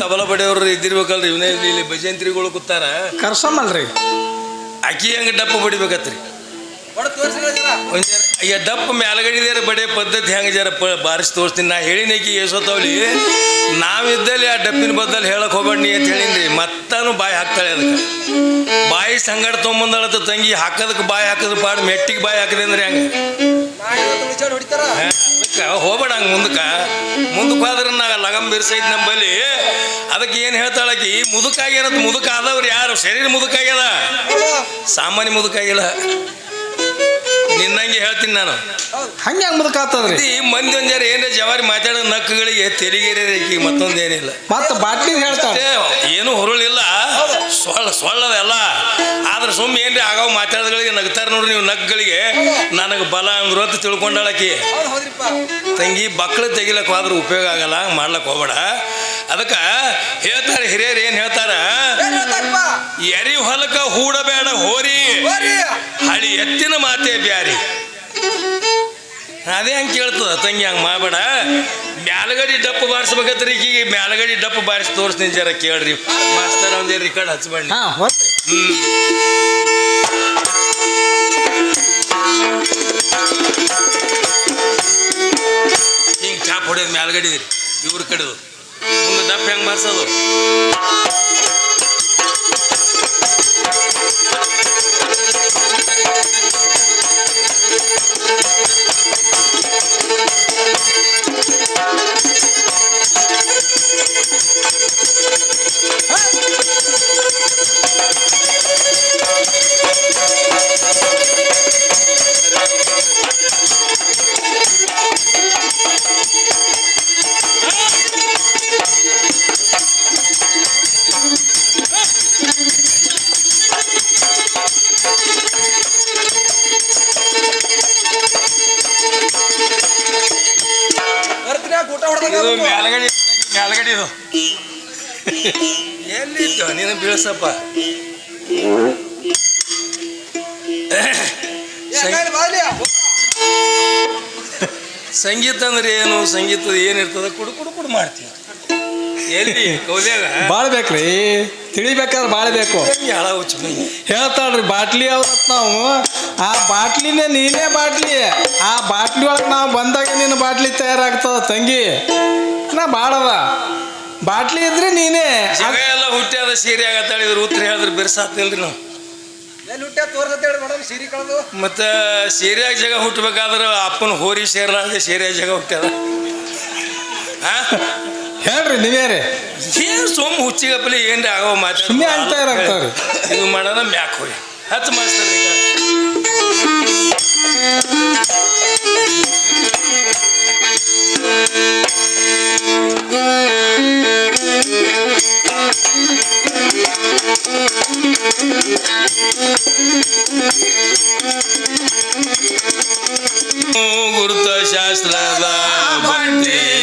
ತಬಲ ಬಡಿಯವ್ರು ಇದ್ದಿರ್ಬೇಕಲ್ರಿ ಇವನೇ ಇಲ್ಲಿ ಭಜಂತ್ರಿಗಳು ಕೂತಾರ. ಕರ್ಸಮ್ಮಲ್ರಿ. ಅಕ್ಕಿ ಹೆಂಗ ಡಪ್ಪ ಬಡಿಬೇಕತ್ರಿ? ಅಯ್ಯ ಡಪ್ಪ ಮ್ಯಾಲಗಡಿದೇರ ಬಡೆ ಪದ್ಧತಿ ಹೆಂಗೆ ಜರ ಬಾರಿಸಿ ತೋರಿಸ್ತೀನಿ. ನಾ ಹೇಳಿನೇಕಿ ಏಸೋತಾವ್ಲಿ ನಾವಿದ್ದಲ್ಲಿ ಆ ಡಪ್ಪಿನ ಬದ್ದಲ್ಲಿ ಹೇಳಕ್ ಹೋಗ್ಬೇಡಿ ಅಂತ ಹೇಳಿನ್ರಿ. ಮತ್ತಾನು ಬಾಯಿ ಹಾಕ್ತಾಳೆ ಅದಕ್ಕೆ. ಬಾಯಿ ಸಂಗಡ ತೊಗೊಂಬಂದಳತ್ತ ತಂಗಿ ಹಾಕೋದಕ್ಕೆ ಬಾಯಿ ಹಾಕಿದ್ರೆ ಪಾಡು ಮೆಟ್ಟಿಗೆ ಬಾಯಿ ಹಾಕಿದೆ ಅಂದ್ರೆ ಹೆಂಗೆ? ಅದಕ್ಕೆ ಹೋಗಬೇಡ ಹಂಗೆ ಮುಂದಕ್ಕೆ. ಮುಂದಕ್ಕೆ ಹೋದ್ರೆ ನಾ ಲಗಂ ಬಿರ್ಸೈತಿ ನಂಬಲ್ಲಿ. ಅದಕ್ಕೆ ಏನು ಹೇಳ್ತಾಳಕಿ ಮುದುಕಾಗಿರೋದು ಮುದುಕ ಆದವ್ರು ಯಾರು? ಶರೀರ ಮುದುಕಾಗ್ಯದ? ಸಾಮಾನ್ಯ ಮುದುಕಾಗಿಲ್ಲ. ನಿನ್ನಂಗೆ ಹೇಳ್ತೀನಿ ನಾನು. ಹಂಗೆ ಹೆಂಗ್ ಮುದಕಾತದ್ರಿ ಈ ಮಂದಿ ಒಂದ್ ಏನೇ ಏನ್ರ ಜವಾರಿ ಮಾತಾಡೋ ನಕ್ಕಗಳಿಗೆ ತೆಲಿಗೆರೆ ರೇಖಿ ಮತ್ತೊಂದೇನಿಲ್ಲ ಮತ್ತ ಬಾಟ್ಲಿ ಹೇಳ್ತಾರೆ ಏನು ಹುರುಳಿಲ್ಲ. ಸೊಳ್ಳ ಸೊಳ್ಳದಲ್ಲ ಆದ್ರೆ ಸುಮ್ಮನೆ ಏನ್ರಿ ಆಗಾವ್ ಮಾತಾಡೋದ್ಗಳಿಗೆ ನಗ್ತಾರ ನೋಡ್ರಿ ನೀವು ನಗ್ಗಳಿಗೆ. ನನಗೆ ಬಲ ಅಂದ್ರು ಅಂತ ತಿಳ್ಕೊಂಡಾಳಕಿ ತಂಗಿ ಬಕ್ಳು ತೆಗಿಲಕ್ ಹೋದ್ರೆ ಉಪಯೋಗ ಆಗಲ್ಲ ಹಂಗೆ ಹೋಗಬೇಡ. ಹೋಗ್ಬೇಡ ಅದಕ್ಕೆ ಹೇಳ್ತಾರೆ ಹಿರಿಯರು ಏನು ಹೇಳ್ತಾರ? ಎರಿ ಹೊಲಕ ಹೂಡಬೇಡ ಹೋರಿ. ಹಳಿ ಎತ್ತಿನ ಮಾತೇ ಬ್ಯಾರಿ. ಅದೇ ಹಂಗೆ ಕೇಳ್ತದ ತಂಗಿ ಹಂಗೆ ಮಾಡಬೇಡ. ಮ್ಯಾಲಗಡಿ ಡಪ್ಪು ಬಾರಿಸ್ಬೇಕತ್ರಿ ಈಗ ಮ್ಯಾಲಗಡಿ ಡಪ್ಪು ಬಾರಿಸಿ ತೋರಿಸ್ತೀನಿ ಜರ ಕೇಳ್ರಿ. ಮಾಸ್ತರ್ ಒಂದೇ ರಿಕಾರ್ಡ್ ಹಚ್ಬೇಡಿ ಹಿಂಗೆ ಚಾಪ್ ಹೊಡೆಯೋದು ಮ್ಯಾಲ್ಗಡಿದ್ರಿ ಇವ್ರ ಕಡೆದು. ಮುಂದೆ ಡಪ್ ಹೆಂಗೆ ಬಾರ್ಸೋದು? ಇದು ನೀನು ಬೀಳ್ಸಪ್ಪ ಸಂಗೀತ ಅಂದ್ರೆ ಏನು? ಸಂಗೀತದ ಏನಿರ್ತದ ಕುಡು ಕುಡು ಕುಡು ಮಾಡ್ತೀವಿ. ಎಲ್ಲಿ? ಕೌಲ್ಯಾಗ? ಬಾಳ್ ಬೇಕ್ರಿ ತಿಳಿಬೇಕಾದ್ರೆ ಬಾಳ ಬೇಕು. ಹೇಳ್ತಾಳ್ರಿ ಬಾಟ್ಲಿ ಅವ್ರ ನಾವು. ಆ ಬಾಟ್ಲಿನೇ ನೀನೇ ಬಾಟ್ಲಿ. ಆ ಬಾಟ್ಲಿ ಒಳಗೆ ನಾವು ಬಂದಾಗ ನಿನ್ನ ಬಾಟ್ಲಿ ತಯಾರಾಗ್ತದ ತಂಗಿ. ನಾ ಬಾಳದ. ಬಾಟ್ಲಿ ಇದ್ರೆ ನೀನೇ. ಜಗ ಎಲ್ಲ ಹುಟ್ಟ್ಯಾದ ಸೀರೆ ಆಗತ್ತಾಳೆ ಇದ್ರ ಉತ್ತರ ಹೇಳಿದ್ರೆ ಬಿರ್ಸಾತಿಲ್ರಿ ನಾವು. ಮತ್ತೆ ಸೀರೆಯಾಗ ಜಾಗ ಹುಟ್ಟಬೇಕಾದ್ರೆ ಅಪ್ಪನ ಹೋರಿ ಸೇರ್ಲಾರ್ದೆ ಸೀರೆಯಾಗ ಜಾಗ ಹುಟ್ಟ್ಯಾದ. ಹಾ ಹೇಳ್ರಿ ನೀವೇ ರೀ ಏನು ಸೋಮ್ ಹುಚ್ಚಿಗಪ್ಪಲಿ ಏನ್ರಿ ಆಗೋ ಮಾತು ಸುಮ್ಮನೆ ಆಗ್ತಾ ಇರಾಗ್ತಾವ್ರಿ. ಇದು ಮಾಡೋಣ ಮ್ಯಾಕ್ ಹೋಗಿ ಹತ್ತು ಮಾಸ್ತರ್ ಈಗ. ಶಾಸ್ತ್ರದ ಬಂಡಿ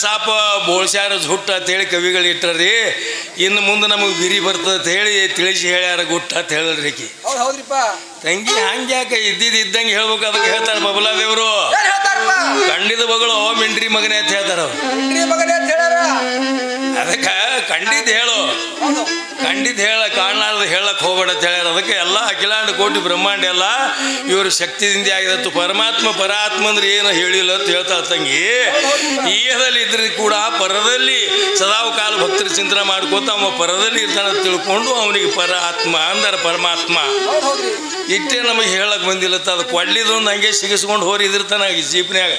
ಸಾಪ ಬೋಳ್ಸ್ಯಾರ ಹುಟ್ಟ ಅಂತೇಳಿ ಕವಿಗಳು ಇಟ್ಟರಿ ಇನ್ನು ಮುಂದೆ ನಮಗೆ ಬಿರಿ ಬರ್ತದೆ ಅಂತ ಹೇಳಿ ತಿಳಿಸಿ ಹೇಳ್ಯಾರ ಗುಟ್ಟ ಅಂತ ಹೇಳಿದ್ರಿ ಆಕಿ ಹಂಗೆ ತಂಗಿ ಹಂಗ್ಯಾಕ ಇದ್ದಿದ್ದು ಇದ್ದಂಗೆ ಹೇಳ್ಬೇಕು ಅದಕ್ಕೆ ಹೇಳ್ತಾರೆ ಬಬಲಾ ದೇವರು ಖಂಡಿತ ಕಂಡಿದ ಮಗಳು ಮಿಂಡ್ರಿ ಮಗನೇ ಅಂತ ಹೇಳ್ತಾರ ಅದಕ್ಕೆ ಕಂಡಿದ್ದು ಹೇಳು. ಕಂಡಿದ್ದು ಹೇಳ ಕಾಣಲಾರ್ದು ಹೇಳಕ್ಕೆ ಹೋಗ್ಬೇಡ ಅಂತ ಹೇಳ್ಯಾರ. ಅದಕ್ಕೆ ಎಲ್ಲ ಅಖಿಲಾಂಡ ಕೋಟಿ ಬ್ರಹ್ಮಾಂಡ ಎಲ್ಲ ಇವರು ಶಕ್ತಿದಿಂದ ಆಗಿದತ್ತು ಪರಮಾತ್ಮ ಪರಾತ್ಮ ಅಂದ್ರೆ ಏನು ಹೇಳಿಲ್ಲ ಅಂತ ಹೇಳ್ತಾ ತಂಗಿ. ಈಗದಲ್ಲಿ ಇದ್ರೆ ಕೂಡ ಪರದಲ್ಲಿ ಸದಾವು ಕಾಲ ಭಕ್ತರ ಚಿಂತನೆ ಮಾಡ್ಕೋತ ಅವ ಪರದಲ್ಲಿ ಇರ್ತಾನೆ ತಿಳ್ಕೊಂಡು ಅವನಿಗೆ ಪರ ಆತ್ಮ ಅಂದರೆ ಪರಮಾತ್ಮ. ಇಟ್ಟೇ ನಮಗೆ ಹೇಳಕ್ ಬಂದಿಲ್ಲತ್ತ ಅದು ಕೊಡ್ಲಿದೊಂದು ಹಂಗೆ ಸಿಗಿಸ್ಕೊಂಡು ಹೋರಿದಿರ್ತಾನ ಈ ಜೀಪ್ನ್ಯಾಗ.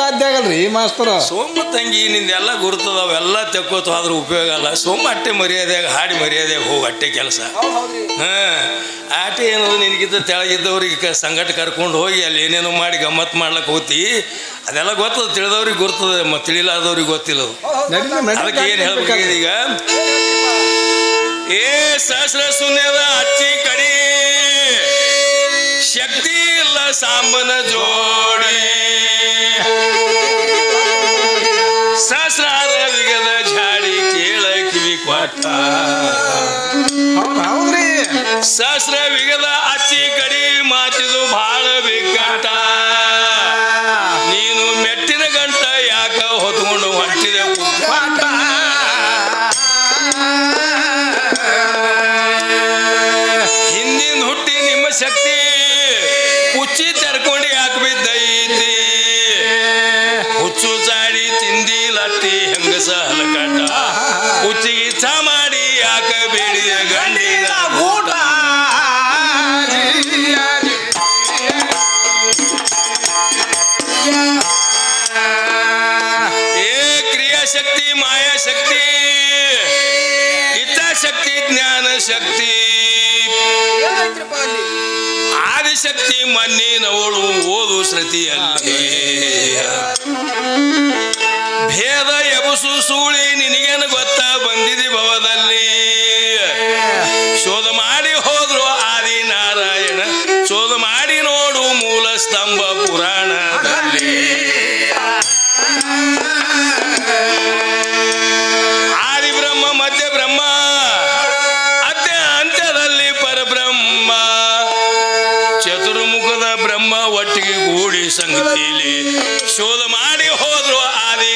ಸಾಧ್ಯ ಆಗಲ್ರಿ ಮಾಸ್ತರ. ಸೋಮ ತಂಗಿ ನಿಂದೆಲ್ಲ ಗುರುತದವೆಲ್ಲ ತೆಕ್ಕೋತು ಆದ್ರೂ ಉಪಯೋಗ ಅಲ್ಲ ಸೋಮ ಅಟ್ಟೆ ಮರ್ಯಾದೆಯಾಗ ಹಾಡಿ ಮರ್ಯಾದೆಯಾಗ ಹೋಗಿ ಅಟ್ಟೆ ಕೆಲಸ. ಹಾಂ ಆಟೆ ಏನದು ನಿನಗಿದ್ದ ತೆಳಗಿದ್ದವ್ರಿಗೆ ಕ ಸಂಗಟ ಕರ್ಕೊಂಡು ಹೋಗಿ ಅಲ್ಲಿ ಏನೇನೋ ಮಾಡಿ ಗಮ್ಮತ್ ಮಾಡ್ಲಕ್ಕೆ ಹೋಗ್ತಿ. ಅದೆಲ್ಲ ಗೊತ್ತದ ತಿಳಿದವ್ರಿಗೆ ಗುರ್ತದ ಮತ್ತು ತಿಳಿಲಾದವ್ರಿಗೆ ಗೊತ್ತಿಲ್ಲ. ಅದಕ್ಕೆ ಏನು ಹೇಳ್ಬೇಕಾಗಿದೆ ಈಗ ಏ ಸಹಸ್ರ ಶೂನ್ಯದ ಅಚ್ಚಿ ಕಡಿ ಶಕ್ತಿ ಇಲ್ಲ ಸಾಂಬನ ಜೋಡಿ. ಸಹಸ್ರ ವಿಗದ ಅಚ್ಚಿ ಕಡಿ ಮಾತಿದು ಭಾಳ ಬಿಕ್ಕಟ ಮಣ್ಣಿನವಳು ಓದು ಶ್ರುತಿಯಲ್ಲಿ. ಭೇದ ಒಟ್ಟಿಗೆ ಕೂಡಿ ಸಂಗತಿಯಲ್ಲಿ ಶೋಧ ಮಾಡಿ ಹೋದ್ರು ಆದಿ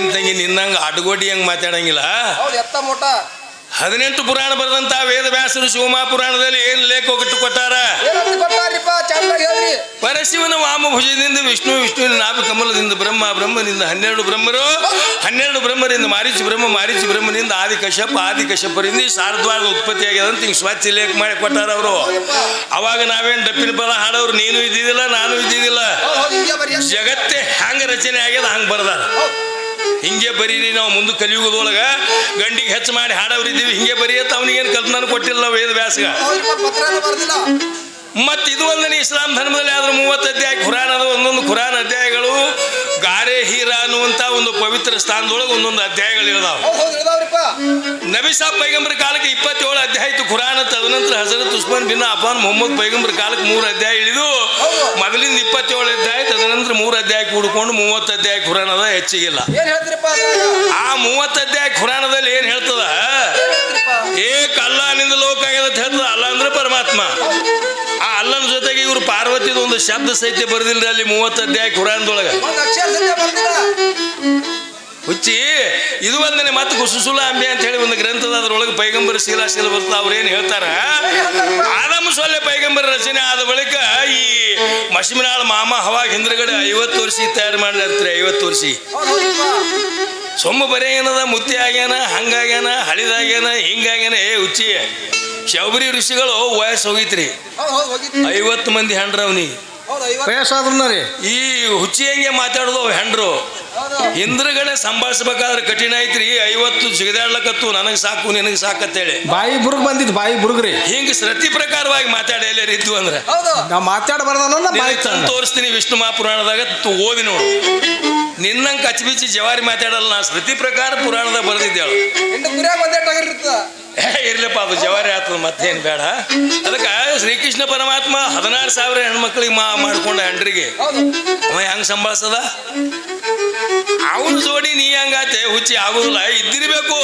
ಇದ್ದೀನಿ ತಂಗಿ ನಿನ್ನಂಗ ಅಡ್ಗೋಡಿ ಹಂಗೆ ಮಾತಾಡಂಗಿಲ್ಲ. ಹೌದ್ ಎತ್ತ ಮೋಟ. ಹದಿನೆಂಟು ಪುರಾಣ ಬರೆದಂತ ವೇದ ವ್ಯಾಸರು ಶಿವಮಾ ಪುರಾಣದಲ್ಲಿ ಏನ್ ಲೇಖ ಬಿಟ್ಟು ಕೊಟ್ಟಾರ? ಪರಶಿವನ ವಾಮಭುಜದಿಂದ ವಿಷ್ಣು ವಿಷ್ಣುವಿನ ನಾಭಿ ಕಮಲದಿಂದ ಬ್ರಹ್ಮ ಬ್ರಹ್ಮನಿಂದ ಹನ್ನೆರಡು ಬ್ರಹ್ಮರು ಹನ್ನೆರಡು ಬ್ರಹ್ಮರಿಂದ ಮಾರೀಚಿ ಬ್ರಹ್ಮ ಮಾರೀಚಿ ಬ್ರಹ್ಮನಿಂದ ಆದಿ ಕಶ್ಯಪ ಆದಿ ಕಶ್ಯಪರಿಂದ ಶಾರದ್ವಾರದ ಉತ್ಪತ್ತಿ ಆಗ್ಯದ ಅಂತ ಹಿಂಗೆ ಸ್ವಚ್ಛ ಲೇಖ ಮಾಡಿ ಕೊಟ್ಟಾರ ಅವರು. ಅವಾಗ ನಾವೇನು ಡಪ್ಪಿನ ಬಲ ಹಾಡೋರು ನೀನು ಇದ್ದಿದ್ದಿಲ್ಲ ನಾನು ಇದ್ದಿದ್ದಿಲ್ಲ. ಜಗತ್ತೇ ಹ್ಯಾಂಗ ರಚನೆ ಆಗ್ಯದ ಹಂಗೆ ಬರ್ದಾರ. ಹಿಂಗೆ ಬರೀರಿ ನಾವು ಮುಂದೆ ಕಲಿಯುಗದೊಳಗ. ಗಂಡಿಗೆ ಹೆಚ್ಚು ಮಾಡಿ ಹಾಡವ್ರಿದ್ದೀವಿ, ಹಿಂಗೆ ಬರೀಯತ್ತ ಅವನಿಗೇನು ಕಲ್ಪನೆ ಕೊಟ್ಟಿಲ್ಲ ವೇದ ವ್ಯಾಸಗ. ಮತ್ತು ಇದು ಒಂದನೇ ಇಸ್ಲಾಂ ಧರ್ಮದಲ್ಲಿ ಆದ್ರೆ ಮೂವತ್ತು ಅಧ್ಯಾಯ ಖುರಾನ್ ಅದು, ಒಂದೊಂದು ಖುರಾನ್ ಅಧ್ಯಾಯಗಳು ಗಾರೆ ಹೀರಾ ಅನ್ನುವಂಥ ಒಂದು ಪವಿತ್ರ ಸ್ಥಾನದೊಳಗೆ ಒಂದೊಂದು ಅಧ್ಯಾಯಗಳು ಹೌದ್ ನಬಿ ಸಾಬ್ ಪೈಗಂಬರ್ ಕಾಲಕ್ಕೆ ಇಪ್ಪತ್ತೇಳು ಅಧ್ಯಾಯ ಇತ್ತು ಖುರಾನ್ ತದನಂತರ ಹಜರತ್ ಉಸ್ಮಾನ್ ಬಿನ್ ಅಫಾನ್ ಮೊಹಮ್ಮದ್ ಪೈಗಂಬರ್ ಕಾಲಕ್ಕೆ ಮೂರು ಅಧ್ಯಾಯ ಇಳಿದು, ಮೊದಲಿಂದ ಇಪ್ಪತ್ತೇಳು ಅಧ್ಯಾಯ ತದನಂತರ ಮೂರು ಅಧ್ಯಾಯ ಕೂಡ್ಕೊಂಡು ಮೂವತ್ತು ಅಧ್ಯಾಯ ಖುರಾನ್ ಅದ ಹೆಚ್ಚಿಗಿಲ್ಲ. ಆ ಮೂವತ್ತು ಅಧ್ಯಾಯ ಖುರಾನದಲ್ಲಿ ಏನು ಹೇಳ್ತದ? ಏಕ ಅಲ್ಲ ನಿಂದ ಲೋಕ ಆಗ್ಯದ ಹೇಳ್ತದ? ಅಲ್ಲ ಅಂದ್ರೆ ಪರಮಾತ್ಮ. ಆ ಅಲ್ಲನ ಜೊತೆಗೆ ಇವರು ಪಾರ್ವತಿದ ಒಂದು ಶಬ್ದ ಸಹಿತ ಬರ್ದಿಲ್ಲ ಅಲ್ಲಿ ಮೂವತ್ತು ಅಧ್ಯಾಯ ಖುರಾನ್ದೊಳಗೆ. ಹುಚ್ಚಿ, ಇದು ಒಂದನೇ ಮತ್ತೆ ಕುಸುಸುಲ ಅಂಬೆ ಅಂತ ಹೇಳಿ ಒಂದು ಗ್ರಂಥದ ಅದ್ರೊಳಗೆ ಪೈಗಂಬರ ಶೀಲಾಶೀಲ ಬರ್ತಾ ಅವ್ರೇನು ಹೇಳ್ತಾರ? ಆದಮ ಸೊಲ್ಲೆ ಪೈಗಂಬರ ರಚನೆ ಆದ ಬಳಿಕ ಈ ಮಶಿಮನಾಳ ಮಾಮ ಹವಾಗ ಹಿಂದ್ರಗಡೆ ಐವತ್ತು ವರ್ಷ ತಯಾರು ಮಾಡಿರ್ತಾರೆ ಐವತ್ತು ವರ್ಷ ಸೊಮ್ಮ ಬರೇ ಏನದ ಮುತ್ತಿ ಆಗ್ಯಾನ ಹಂಗಾಗ್ಯಾನ ಹಳಿದಾಗ್ಯಾನ ಹಿಂಗಾಗ್ಯಾನ ಏ ಹುಚ್ಚಿ, ಶಬರಿ ಋಷಿಗಳು ವಯಸ್ಸು ಹೋಗಿತ್ರಿ. ಐವತ್ತು ಮಂದಿ ಹಂಡ್ರ ಅವನಿಗೆ ಹೌದು ಐವತ್ತು ವಯಸ್ಸಾದ್ರು ರೀ. ಈ ಹುಚ್ಚಿ ಹೆಂಗೆ ಮಾತಾಡೋದು ಹೆಂಡ್ರು? ಇಂದ್ರಗಡೆ ಹಿಂದ್ರಗಡೆ ಸಂಭಾಳಿಸ್ಬೇಕಾದ್ರೆ ಕಠಿಣ ಐತ್ರಿ. ಐವತ್ತು ಜಿಗದಾಡ್ಲಕತ್ತು ನನಗೆ ಸಾಕು ನಿನಗೆ ಸಾಕತ್ತೇಳಿ ಬಾಯಿ ಬುರ್ಗ್ ಬಂದಿದ್ ಬಾಯಿ ಬುರ್ಗ್ರಿ ಹಿಂಗೆ ಶ್ರತಿ ಪ್ರಕಾರವಾಗಿ ಮಾತಾಡಿ ಇದ್ವು ಅಂದ್ರೆ. ನಾವು ನಾ ಮಾತಾಡಬಾರ್ದನ್ನ ಬಾಯಿ ತಂದು ತೋರಿಸ್ತೀನಿ ವಿಷ್ಣು ಮಹಾಪುರಾಣದಾಗ ತು ಓದಿ ನೋಡು. ನಿನ್ನಂಗೆ ಕಚ್ಬಿಚ್ಚಿ ಜವಾರಿ ಮಾತಾಡಲ್ಲ ನಾ. ಶ್ರತಿ ಪ್ರಕಾರ ಪುರಾಣದಾಗ ಬರೆದಿದ್ದೇಳು ಇರ್ಲಪ್ಪ ಅದು ಜವಾರಿ ಆತದ ಮತ್ತೇನು ಬೇಡ. ಅದಕ್ಕೆ ಶ್ರೀಕೃಷ್ಣ ಪರಮಾತ್ಮ ಹದಿನಾರು ಸಾವಿರ ಹೆಣ್ಮಕ್ಳಿಗೆ ಮಾ ಮಾಡ್ಕೊಂಡ ಹೆಂಡ್ರಿಗೆ. ಅವ ಹೆಂಗ್ ಸಂಭಾಳಿಸದ? ಅವನ ಜೋಡಿ ನೀ ಹಂಗಾತೆ ಹುಚ್ಚಿ ಆಗುದಿಲ್ಲ ಇದ್ದಿರ್ಬೇಕು.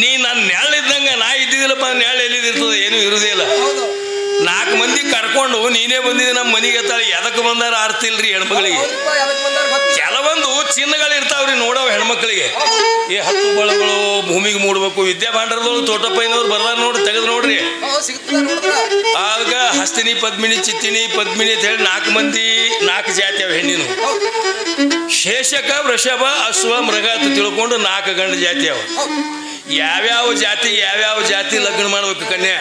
ನೀ ನನ್ನ ನೆಳ್ಳ ಇದ್ದಂಗ ನಾ ಇದ್ದಿದ್ದಿಲ್ಲಪ್ಪ ನೆಳ್ಳ ಎಲ್ಲಿದಿರ್ತದ ಏನು ಇರುದೇ ಇಲ್ಲ. ಹೌದು. ನಾಲ್ಕು ಮಂದಿ ಕರ್ಕೊಂಡು ನೀನೇ ಬಂದಿದ್ದೆ ನಮ್ಮ ಮನೆಗೆ ತಾಳಿ ಎದಕ್ಕೆ ಬಂದಾರ ಆರ್ತಿಲ್ರಿ ಇಲ್ರಿ ಚಿನ್ನಗಳು ಇರ್ತಾವ್ರಿ ನೋಡವ್ ಹೆಣ್ಮಕ್ಳಿಗೆ. ಈ ಹತ್ತು ಬಳಗಳು ಭೂಮಿಗೆ ಮೂಡ್ಬೇಕು, ವಿದ್ಯಾ ಭಾಂಡಾರದೊಳಗೆ ತೋಟಪ್ಪಯ್ಯನವ್ರು ಬರ್ದಾರ ನೋಡಿ ತೆಗೆದು ನೋಡ್ರಿ. ಆಗ ಹಸ್ತಿನಿ ಪದ್ಮಿನಿ, ಚಿತ್ತಿನಿ ಪದ್ಮಿನಿ ಅಂತ ಹೇಳಿ ನಾಲ್ಕು ಮಂದಿ, ನಾಲ್ಕು ಜಾತಿ ಅವ ಹೆಣ್ಣಿನ ಶೇಷಕ, ವೃಷಭ, ಅಶ್ವ, ಮೃಗ ಅಂತ ತಿಳ್ಕೊಂಡು ನಾಲ್ಕು ಗಂಡ ಜಾತಿ ಅವ. ಯಾವ್ಯಾವ ಜಾತಿ ಯಾವ್ಯಾವ ಜಾತಿ ಲಗ್ನ ಮಾಡ್ಬೇಕು ಕನ್ಯಾ?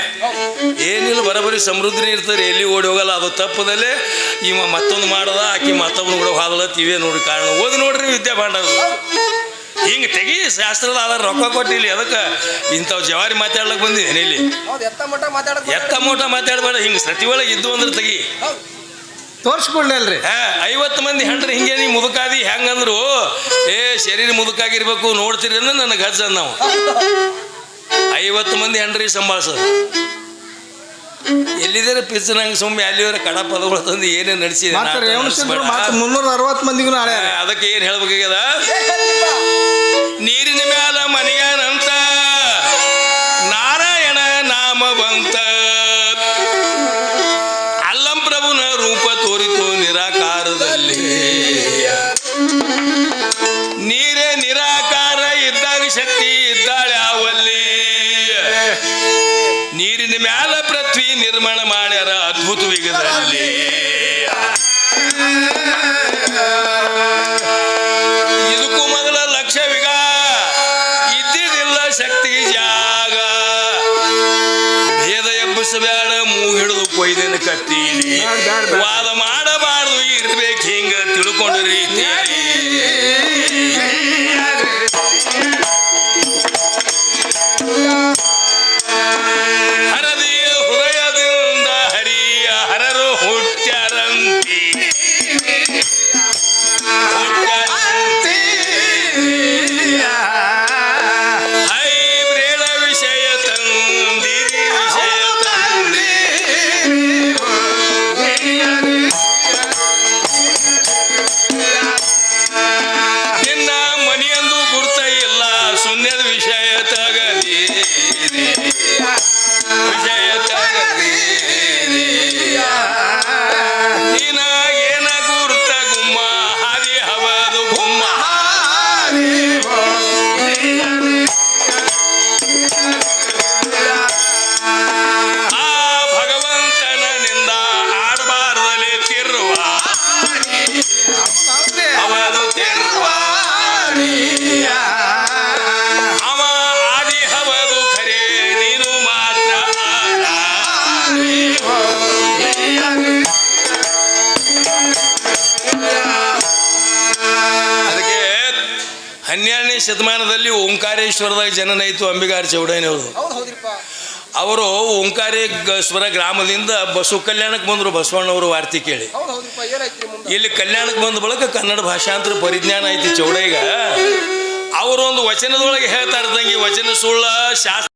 ಏನಿಲ್ಲ ಬರೋಬ್ಬರಿ ಸಮೃದ್ಧಿ ಇರ್ತಾರೆ ಎಲ್ಲಿ ಓಡಿ ಹೋಗಲ್ಲ ಅದು ತಪ್ಪದಲ್ಲೇ ಇವ ಮತ್ತೊಂದು ಮಾಡದ ಆಕಿ ಮತ್ತೊಬ್ಬನು ಕೂಡ ಹಾದಲತ್ ಇವೇ ನೋಡಿ ಕಾರಣ. ಓದಿ ನೋಡ್ರಿ ವಿದ್ಯಾ ಹಿಂಗ ಹಿಂಗೆ ತೆಗಿ ಶಾಸ್ತ್ರದ ಆಧಾರ ರೊಕ್ಕ ಕೊಟ್ಟಿಲ್ಲ ಅದಕ್ಕೆ ಇಂಥವು ಜವಾರಿ ಮಾತಾಡ್ಲಕ್ಕೆ ಬಂದಿ ಇಲ್ಲಿ. ಎತ್ತ ಮೋಟ ಮಾತಾಡಬೇಡ ಹಿಂಗೆ ಸತಿ ಒಳಗೆ ಇದ್ದು ಅಂದ್ರೆ ತೆಗಿ. ಹಾ ಐವತ್ತು ಮಂದಿ ಹೆಂಡ್ರಿ ಹಿಂಗೆ ನೀ ಮುದುಕಾದಿ ಹೆಂಗಂದ್ರು ಏ ಶರೀರ ಮುದುಕಾಗಿರ್ಬೇಕು ನೋಡ್ತೀರಿ ಅಂದ್ರೆ ನನಗೆ ಗಜ್ಜ ನಾವು. ಐವತ್ತು ಮಂದಿ ಹೆಂಡ್ರಿ ಸಂಭಾಳಿಸೋದು. ಎಲ್ಲಿದ್ದಾರೆ ಪಿಚ್ ನಂಗೆ ಸುಮ್ಮನೆ ಅಲ್ಲಿವರೆ ಕಡ ಪದಗಳು ತಂದು ಏನೇ ನಡೆಸಿದೆ ಮುನ್ನೂರ ಅರವತ್ತು ಮಂದಿಗೂ ನಾಳೆ ಅದಕ್ಕೆ ಏನು ಹೇಳ್ಬೇಕಾಗ್ಯದ. ನೀರಿನ ಮ್ಯಾಲ ಮನೆಯಾನಂತ ಮಾಡ್ಯಾರ Daddy. ಶತಮಾನದಲ್ಲಿ ಓಂಕಾರೇಶ್ವರದಾಗ ಜನನೈತು ಅಂಬಿಗಾರ ಚೌಡಯ್ಯನವರು. ಹೌದು ಹೌದ್ರಿಪ್ಪ. ಅವರು ಓಂಕಾರೇಶ್ವರ ಗ್ರಾಮದಿಂದ ಬಸವ ಕಲ್ಯಾಣಕ್ಕೆ ಬಂದರು ಬಸವಣ್ಣವರು ವಾರ್ತಿ ಕೇಳಿ. ಇಲ್ಲಿ ಕಲ್ಯಾಣಕ್ಕೆ ಬಂದ ಬಳಿಕ ಕನ್ನಡ ಭಾಷಾಂತರ ಪರಿಜ್ಞಾನ ಐತಿ ಚೌಡಯ್ಯಗ. ಅವರೊಂದು ವಚನದೊಳಗೆ ಹೇಳ್ತಾ ಇರ್ದಂಗೆ ವಚನ ಸುಳ್ಳ ಶಾಸ್ತ್ರ